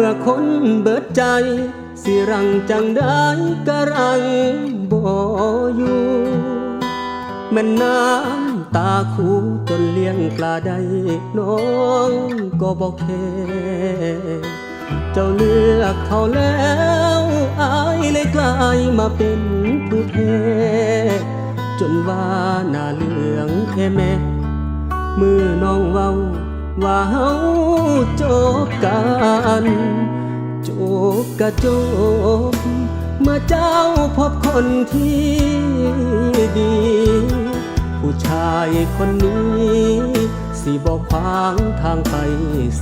เมื่อคนเบิดใจ สิรังจังได้กะรังบ่อยู่แม่นน้ำตาคูจนเลี้ยงปลาได้น้องก็บอกแค่เจ้าเลือกเขาแล้วอายเลยกลายมาเป็นผู้แพ้จนว่าหน้าเหลืองแค่แม่มือน้องเว้า ว่าเฮาจบกันจบกะจบเมื่อเจ้าพบคนที่ดี ผู้ชายคนนี้ สิบอกขวางทางไป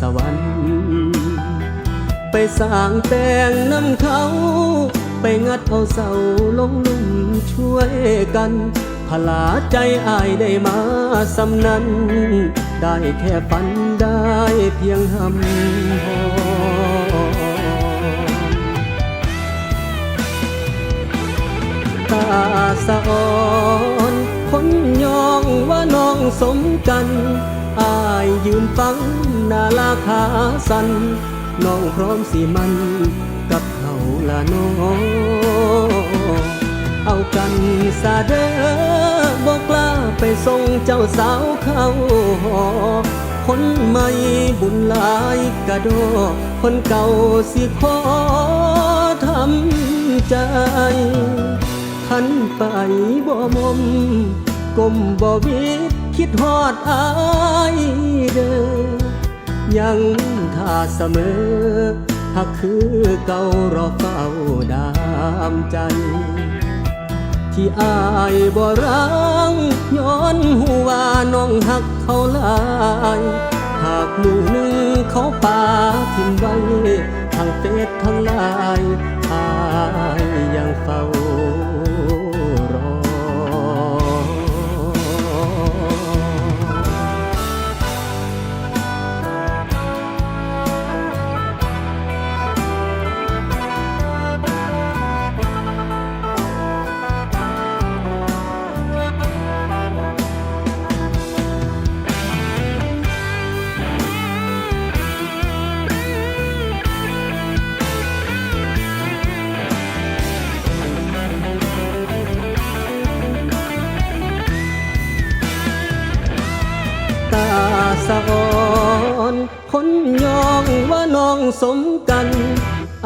สวรรค์ไปสร้างแต่งน้ำเขา ไปงัดเอาเสาลงลุ่มช่วยกันพลาใจอายได้มาสำนันได้แค่ฝัน ได้เพียงหำพอตาสะอ่อนคนยองว่าน้องสมกันอายยืนฟังนาลาขาสันน้องพร้อมสิมันกับเขาละน้องเอากันซาเด้อบอกกล้าไปส่งเจ้าสาวเข้าหอ คนใหม่บุญหลายกระโดดคนเก่าสิขอทำใจขันไปบ่มมกลมบ่วิดคิดฮอดอายเด้อยังท่าเสมอหักคือเก่ารอเฝ้าดามใจ ที่อายบ่รังย้อนหัวน้องหักเขาลายหากมือหนึ่งเขาปาทิมไว้ทางเฟซทางไลน์อายยังเฝ้า สะออนคนยองว่าน้องสมกัน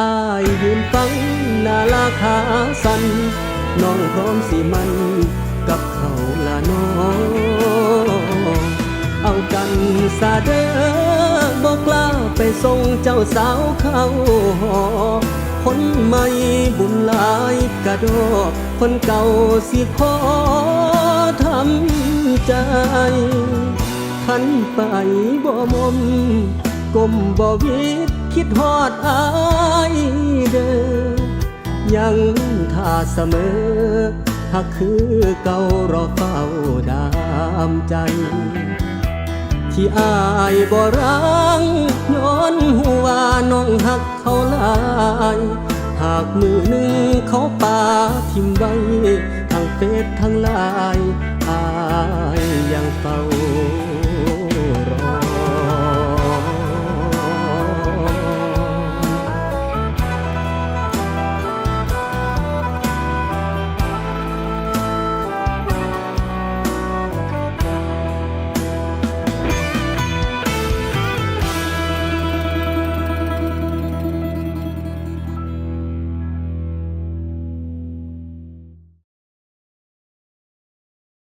อายยืนฟังนาลาขาสันน้องพร้อมสิมันกับเขาละน้องเอากันซาเด้อบอกกล้าไปส่งเจ้าสาวเขาหอคนใหม่บุญหลายกระโดดคนเก่าสิขอทำใจ ขันไปบ่มมกลมบ่วิดคิดฮอดอายเด้อยังท่าเสมอหักคือเก่ารอเฝ้าดามใจ ที่อายบ่รังย้อนหูว่าน้องหักเขาลายหากมือหนึ่งเขาปาทิมไว้ทางเฟซทางลา